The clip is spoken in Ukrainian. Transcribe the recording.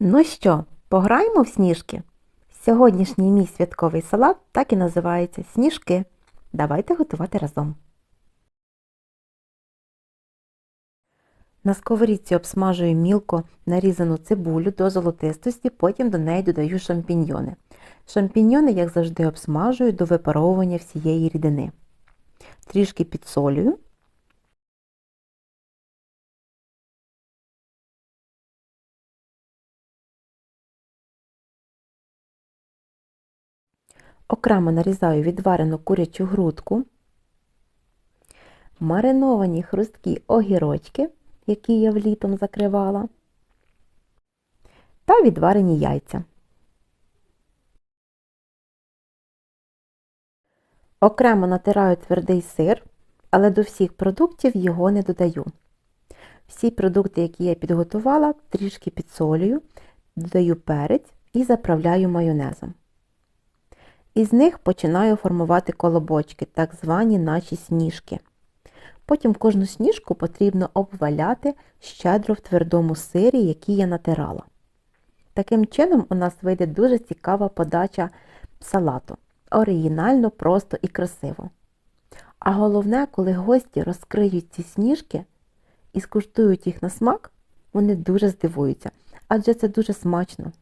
Ну що, пограємо в сніжки? Сьогоднішній мій святковий салат так і називається сніжки. Давайте готувати разом. На сковорідці обсмажую мілко нарізану цибулю до золотистості, потім до неї додаю шампіньйони. Шампіньйони, як завжди, обсмажую до випаровування всієї рідини. Трішки підсолюю. Окремо нарізаю відварену курячу грудку, мариновані хрусткі огірочки, які я влітом закривала, та відварені яйця. Окремо натираю твердий сир, але до всіх продуктів його не додаю. Всі продукти, які я підготувала, трішки підсолюю, додаю перець і заправляю майонезом. Із них починаю формувати колобочки, так звані наші сніжки. Потім кожну сніжку потрібно обваляти щедро в твердому сирі, який я натирала. Таким чином у нас вийде дуже цікава подача салату. Оригінально, просто і красиво. А головне, коли гості розкриють ці сніжки і скуштують їх на смак, вони дуже здивуються, адже це дуже смачно.